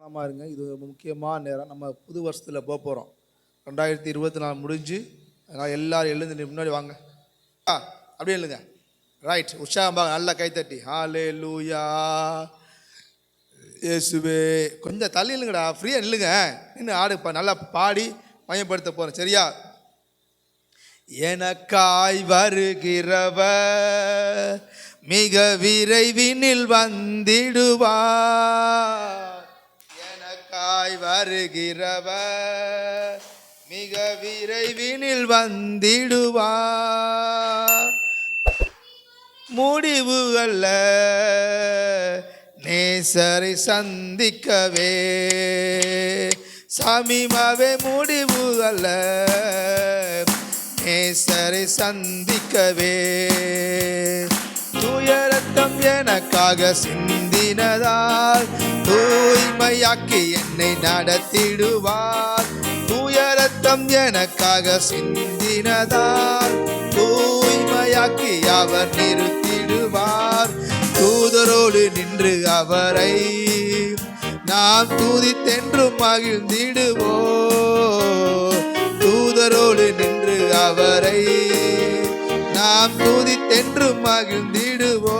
கவனமாக இருங்க இது ஒரு முக்கியமான நேரம். நம்ம புது வருஷத்தில் போக போகிறோம் ரெண்டாயிரத்தி இருபத்தி நாலு முடிஞ்சு அதனால் எல்லோரும் எழுந்து முன்னாடி வாங்க. ஆ அப்படியே இல்லைங்க ரைட் உற்சாகமாக நல்லா கைத்தட்டி ஹாலே லூயா இயேசுவே. கொஞ்சம் தள்ளி இல்லைங்கடா ஃப்ரீயாக நில்லுங்க. நின்று ஆடு பா- நல்லா பாடி பயன்படுத்த போகிறோம் சரியா? எனக்காய் வருகிறவ மிக விரைவினில் வந்திடுவா வருகிறவர். மிக விரைவினில் வந்திடுவார். முடிவு அல்ல. நேசரை சந்திக்கவே. சமீபவே முடிவு அல்ல. நேசரை சந்திக்கவே. துயரத்தம் எனக்காக சிந்தினதா? தூய்மையாக்கி என்னை நடத்திடுவார். தூய ரத்தம் எனக்காக சிந்தினதால் தூய்மையாக்கி அவர் நிறுத்திடுவார். தூதரோடு நின்று அவரை நாம் துதித்தென்றும் மகிழ்ந்திடுவோ தூதரோடு நின்று அவரை நாம் துதித்தென்றும் மகிழ்ந்திடுவோ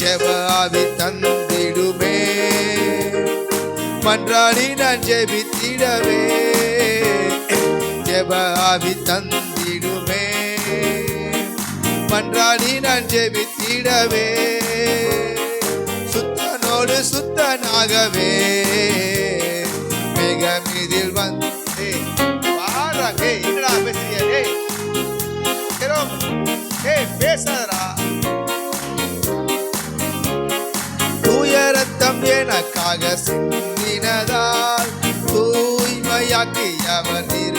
ஜெப ஆவி தந்திடுமே மன்றாடி நான் ஜெபித்திடவே. ஜெப ஆவி தந்திடுமே. மன்றாடி நான் ஜெபித்திடவே. சுத்தனோடு சுத்தனாகவே. மிக மீதில் வந்தே. பாருங்க என்னடா பேசுறியா டேய் ஹீரோ, தூய ரத்தம் எனக்காக சிந்தி தூய்மையாக்கி அவர் நிறுத்திடுவார்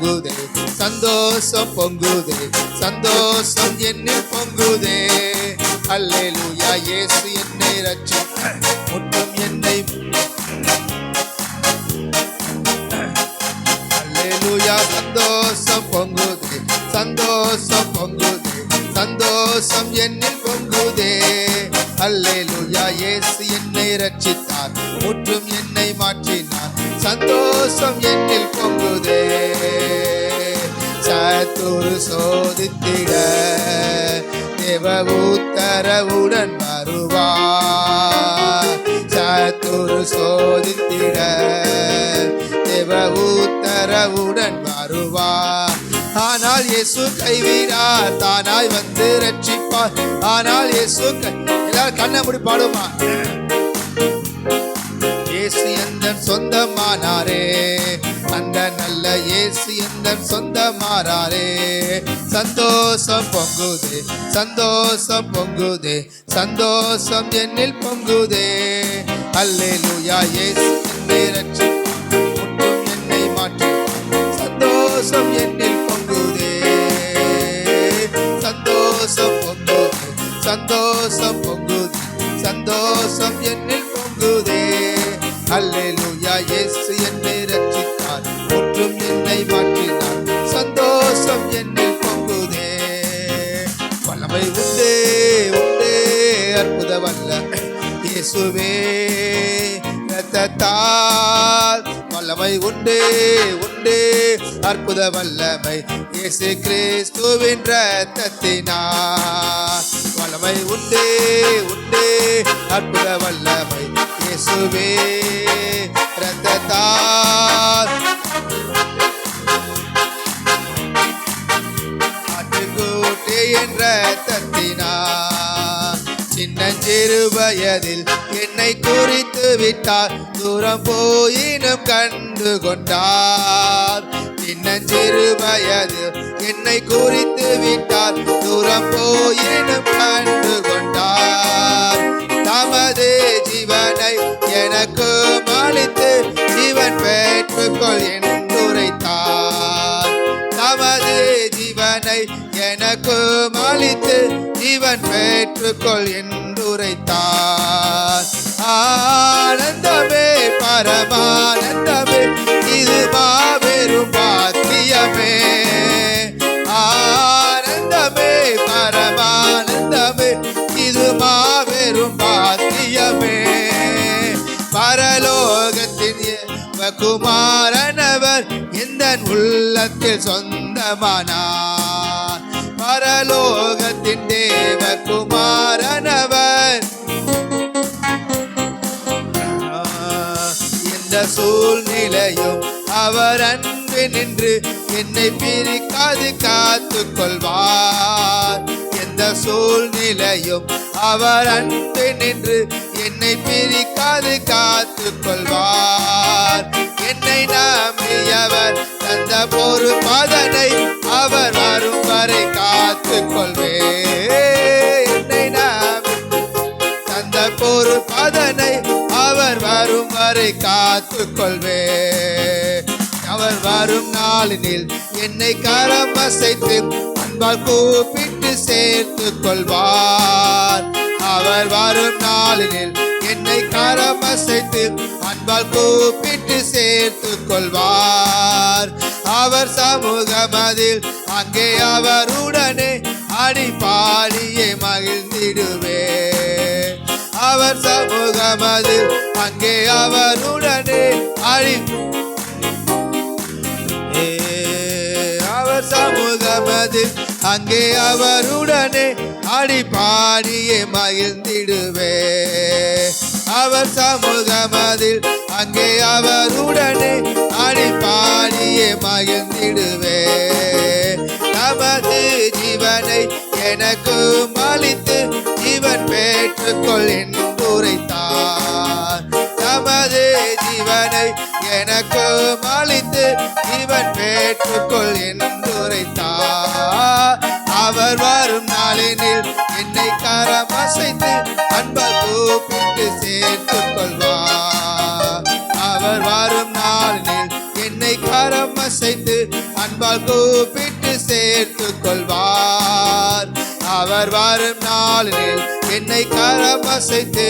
பொங்குதே சந்தோஷம் பொங்குதே சந்தோஷம் என்ன பொங்குதே. அல்லே லூயா இயேசு என்னை ரட்சி முன்னும் என்னை அல்லேலூயா சந்தோஷம் பொங்குதே சந்தோஷம் பொங்குதே சந்தோஷம் என்னில் பொங்குதே. அல்லேலூயா இயேசு என்னை ரட்சித்தார் முற்றும் என்னை மாற்றினார். சந்தோஷம் என் துரு சோதித்திட தேவ உத்தரவுடன் வருவார் சத்துரு சோதித்திட தேவ உத்தரவுடன் வருவார் ஆனால் இயேசு கைவிடார் தானாய் வந்து ரட்சிப்பார். ஆனால் இயேசு கை- எல்லாரும் கண்ணை முடி பாடுமா? இயேசு எந்த சொந்தமானாரே. அந்த நல்ல இயேசு எந்த சொந்தமானாரே சந்தோஷம் பொங்குதே சந்தோஷம் பொங்குதே சந்தோஷம் என்னில் பொங்குதே. அல்லே லூயா இயேசு என்னை ரட்சிப்பார் என்னை மாற்றி சந்தோஷம் என்னில் பொங்குதே. சந்தோஷம் பொங்குதே சந்தோஷம் பொங்குதே சந்தோஷம் என்னில் அல்லேலூயா இயேசு என்னை ரட்சித்தார் முற்றும் என்னை மாற்றினார். சந்தோஷம் என்னில் பொங்குதே. வல்லமை உண்டே உண்டே அற்புத வல்ல இயேசுவே ரத்தத்தால் வல்லமை உண்டே உண்டே அற்புத வல்லமை இயேசு கிறிஸ்துவின் ரத்தத்தினார் வல்லமை உண்டே உண்டே அற்புத வல்லமை இயேசுவே ரத்தத்தால் ஆட்டுக்கூட்டே என்ற தத்தினா சின்னஞ்சிறு வயதில் என்னை குறித்து விட்டார். தூரம் போயினும் கண்டு கொண்டார். சின்னஞ்சிறு வயதில் என்னை குறித்து விட்டார். தூரம் போயினும் கண்டு கொண்டார். தமது ஜீவனை எனக்கு அளித்து ஜீவன் பெற்றுக்கொள் என்றுரைத்தார் தமது ஜீவனை எனக்கு அளித்து ஜீவன் பெற்றுக்கொள் என்றுரைத்தார் ஆனந்தமே பரமானந்தமே இது மாபெரும் குமாரனவர் இந்த உள்ளத்தில் சொந்தமானார்? பரலோகத்தின் தேவ குமாரனவர் எந்த சூழ்நிலையும் அவர் அன்பு நின்று என்னை பிரிக்காது காத்து கொள்வார். எந்த சூழ்நிலையும் அவர் அன்பு நின்று என்னை பிரிக்காது காத்து கொள்வார். என்னை நம்பியவர் தந்த ஒரு பதனை அவர் வரும் வரை காத்து கொள்வே என்னை நம்பி தந்த ஒரு பதனை அவர் வரும் வரை காத்து கொள்வே அவர் வரும் நாளினில் என்னை கரம் அசைத்து அன்பால் கூப்பிட்டு சேர்த்து கொள்வார். அவர் வரும் நாளினில் அன்பால் கூப்பிட்டு சேர்த்து கொள்வார். அவர் சமூகமதில் அங்கே அவருடனே அடி பாடியே மகிழ்ந்திடுவே. அவர் சமூகமதில் அங்கே அவருடனே அடி. அவர் சமூக மதில் அங்கே அவருடனே அடி பாடியே மகிழ்ந்திடுவே. அவர் சமூக அவருடனே ஆடி பாடியே மகிழ்ந்திடுவே. நமது ஜீவனை எனக்கு அளித்து ஜீவன் பெற்றுக்கொள் என்றுரைத்தார் நமது ஜீவனை எனக்கு அளித்து ஜீவன் பெற்றுக்கொள் என்றுரைத்தார் அவர் வரும் நாளினில் என்னை கரமசைத்து அன்பால் கூப்பிட்டு சேர்த்துக் கொள்வார். என்னை கரம் அசைத்து அன்பால் கூப்பிட்டு சேர்த்துக் கொள்வார். அவர் வரும் நாளில் என்னை கரம் அசைத்து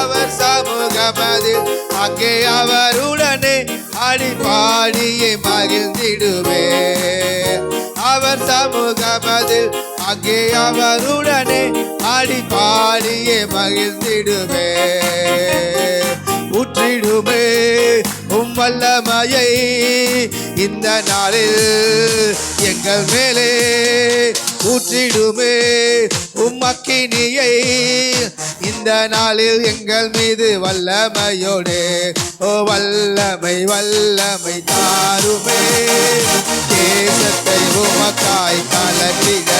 அவர் சமூகமதில் அங்கே அவருடனே அடி பாடியே மகிழ்ந்திடுவே அவர் சமூகமதில் அங்கே அவருடனே அடி பாடியே மகிழ்ந்திடுவே ஊற்றிடுமே உம் வல்லமையை. இந்த நாளில் எங்கள் மேலே ஊற்றிடுமே உம்மக்கினியை இந்த நாளில் எங்கள் மீது வல்லமையோடு. ஓ வல்லமை வல்லமை தாருமே. தேசத்தை உமக்காய் கலக்கிட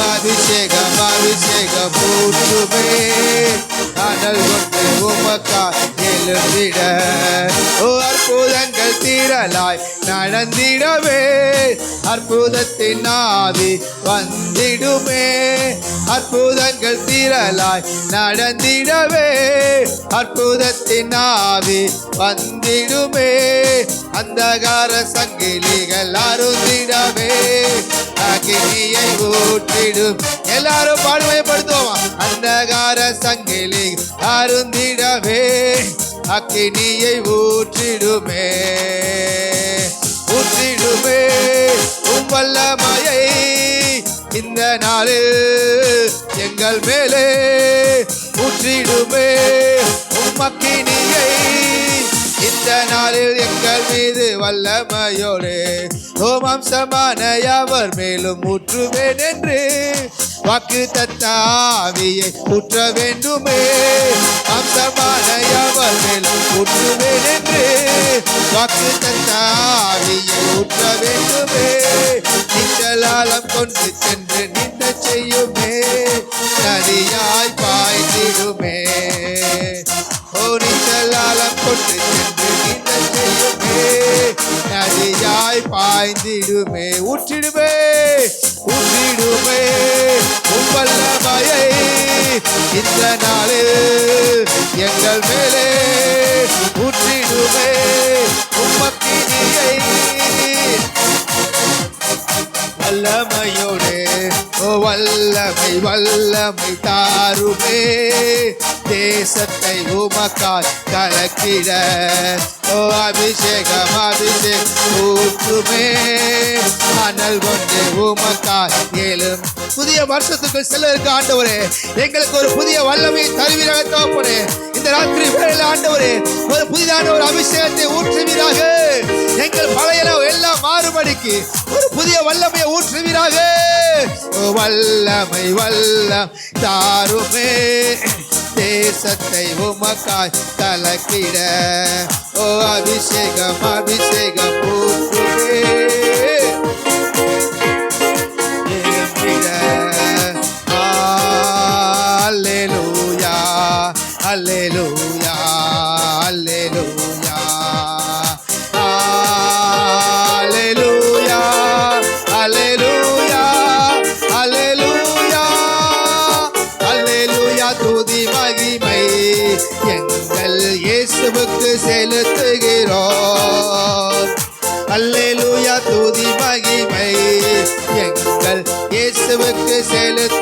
அபிஷேகம் அபிஷேகம் பூற்றுமே அனல் கொண்டு உமக்காய் எழுந்திட. ஓ அற்புதங்கள் தீரலாய் நடந்திடவே. அற்புதத்தின் வந்திடுமே. அற்புதங்கள் திரளாய் நடந்திடவே. அற்புதத்தின் வந்திடுமே. அந்தகார சங்கிலிகள் அருந்திடவே. அகினியை ஊற்றிடும். எல்லாரும் பாடுமைப்படுத்துவோம் அந்தகார சங்கிலி அருந்திடவே. அக்கினியை ஊற்றிடுமே. ஊற்றிடுமே. வல்லமையை இந்த நாளில் எங்கள் மேலே ஊற்றிடுமே. உம்மக்கினியை இந்த நாளில் எங்கள் மீது வல்லமையோடு ஓமாம்சமான யாவர் மேலும் ஊற்றுவேன் என்று வாக்கு தத்தாவியை ஊற்ற வேண்டுமே. அம்சமான யாவர் மேலும் ஊற்றுவேன் என்று வாக்கு தத்தாவியை ஊற்ற வேண்டுமே. நீச்சலாலம் கொண்டு சென்று நின்ற செய்யுமே. நதியாய் பாய்ந்திடுமே பாய்ந்திடுமே ஊற்றிடுமே ஊற்றிடுமே. உங்கள் உம்பல்லமையை இந்த நாளில் எங்கள் மேலே ஊற்றிடுமே உம்மக்கினியை. வல்லமையோடு ஓ வல்லமை வல்லமை தாருமே. தேசத்தை உமக்கால் கலக்கிட ஓ அபிஷேகம் அபிஷேகம். ஊற்றுமே. அனல் கொண்டு உமக்காய் ஏழும். புதிய வருஷத்துக்கு செல்லருக்கு ஆண்டவரே எங்களுக்கு ஒரு புதிய வல்லமை தருவீராக தோப்பனே இந்த ராத்திரி வேளையில் ஆண்டவரே ஒரு புதிதான ஒரு அபிஷேகத்தை ஊற்றுவீராக. எங்கள் பழைய எல்லாம் மாறுபடிக்கு ஒரு புதிய வல்லமையை ஊற்றுவீராக. ஓ வல்லமை வல்லம் தாருமே. தேசத்தை உமக்காய் தலக்கிட. ஓ அபிஷேகம் அபிஷேகம் பூ ስምክ ሴልት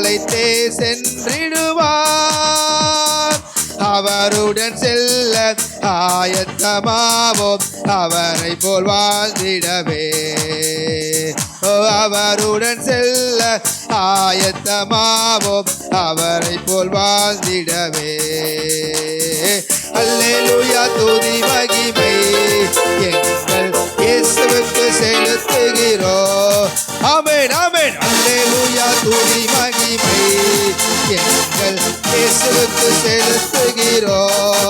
அழைத்தே சென்றிடுவார். அவருடன் செல்ல ஆயத்தமாவோம். அவரை போல் வாழ்ந்திடவே. அவருடன் செல்ல ஆயத்தமாவோம். அவரை போல் வாழ்ந்திடவே. அல்லேலூயா துதி மகிமை. எங்கள் இயேசுவுக்கு செலுத்துகிறோம். ஆமேன் ஆமேன். அல்லேலூயா துதி மகிமை. எங்கள் இயேசுவுக்கு செலுத்துகிறோம்.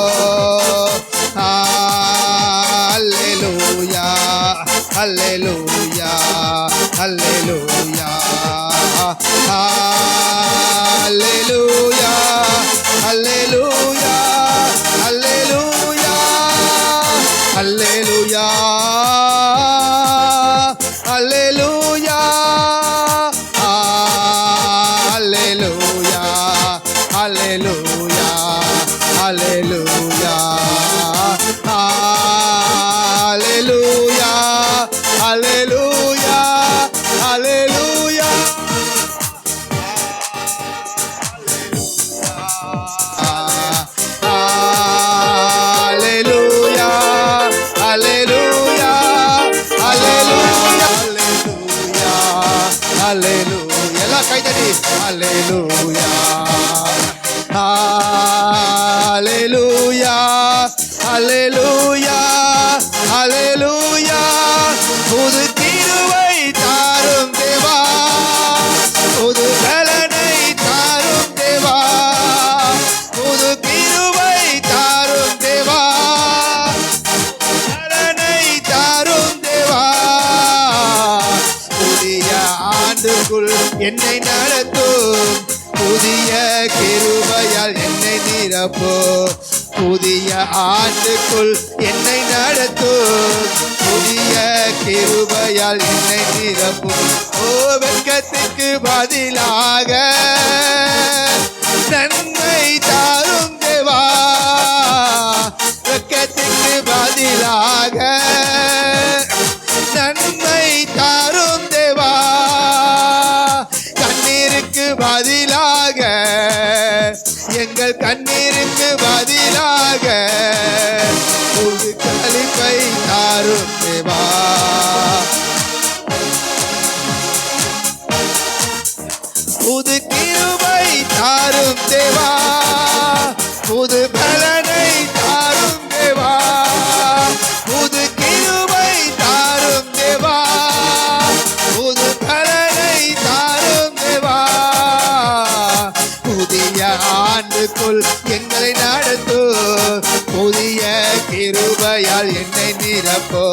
Aleluya, ஓ வெட்கத்துக்கு பதிலாக நன்மை தாரும் தேவா. வெட்கத்துக்கு பதிலாக நன்மை தாரும் தேவா. கண்ணீருக்கு பதிலாக எங்கள் கண்ணீருக்கு பதிலாக ஒரு கழிப்பை தாரும் தேவா. தேவா புது பலனை தாரும் தேவா புது கிருவை தாரும் தேவா புது பலனை தாரும் தேவா. புதிய ஆண்டுக்குள் எங்களை நடத்து புதிய கிருபையால் என்னை நிரப்போ.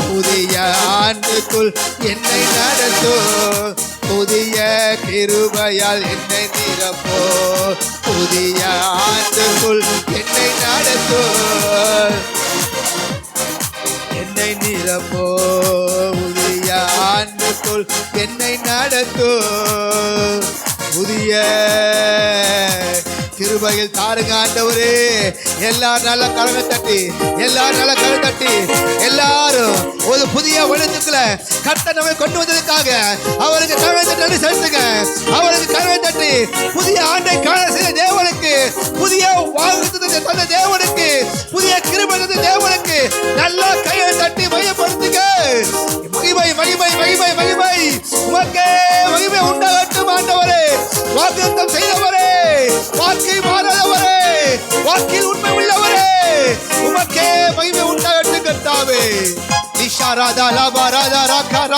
புதிய ஆண்டுக்குள் என்னை நடத்தோ புதிய கிருபையால் என்னை நிரப்போ. புதிய ஆண்டுக்குள் என்னை நடத்தோ. என்னை நிரப்போ. புதிய ஆண்டுக்குள் என்னை நடத்தோ. புதிய கிருபையில் தாருங்க ஆண்டவரே. எல்லா நல்ல கரங்க தட்டி எல்லா நல்ல கரங்க தட்டி எல்லாரும் ஒரு புதிய வருடத்துக்குள்ள கர்த்தர் நம்மை கொண்டு வந்ததுக்காக அவருக்கு கரவை தட்டி செலுத்துங்க. அவருக்கு கரவை தட்டி புதிய ஆண்டை காண செய்த தேவனுக்கு புதிய வாழ்க்கை தந்த தேவனுக்கு புதிய கிருபை தந்த தேவனுக்கு நல்லா கையை தட்டி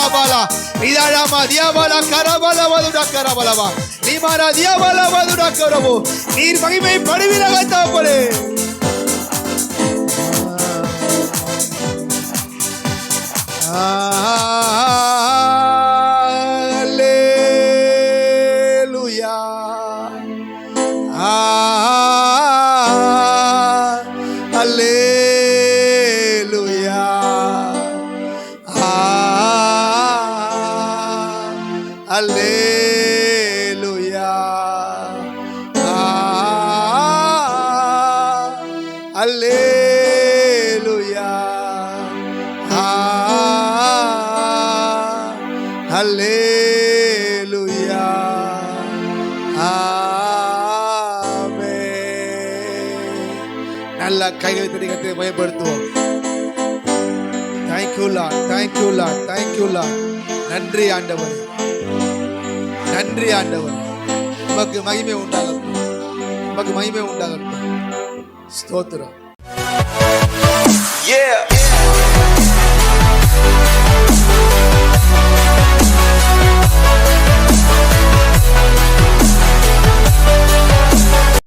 ராக்கா ராபாலா நிதாராமா தியாபாலா கராபாலா வதுடா கராபாலவா நீமாரா தியாபாலா வதுடா கரவோ நீர் மகிமை படுவீராக தாப்பரே Hallelujah. நல்லா கைகள் பிடிக்கத்தை பயன்படுத்துவோம். தேங்க்யூலா தேங்க்யூலா தேங்க்யூலா நன்றி ஆண்டவர். நன்றி ஆண்டவர். உமக்கு மகிமை உண்டாகட்டும். உமக்கு மகிமை உண்டாகட்டும். ஸ்தோத்திரம். Yeah.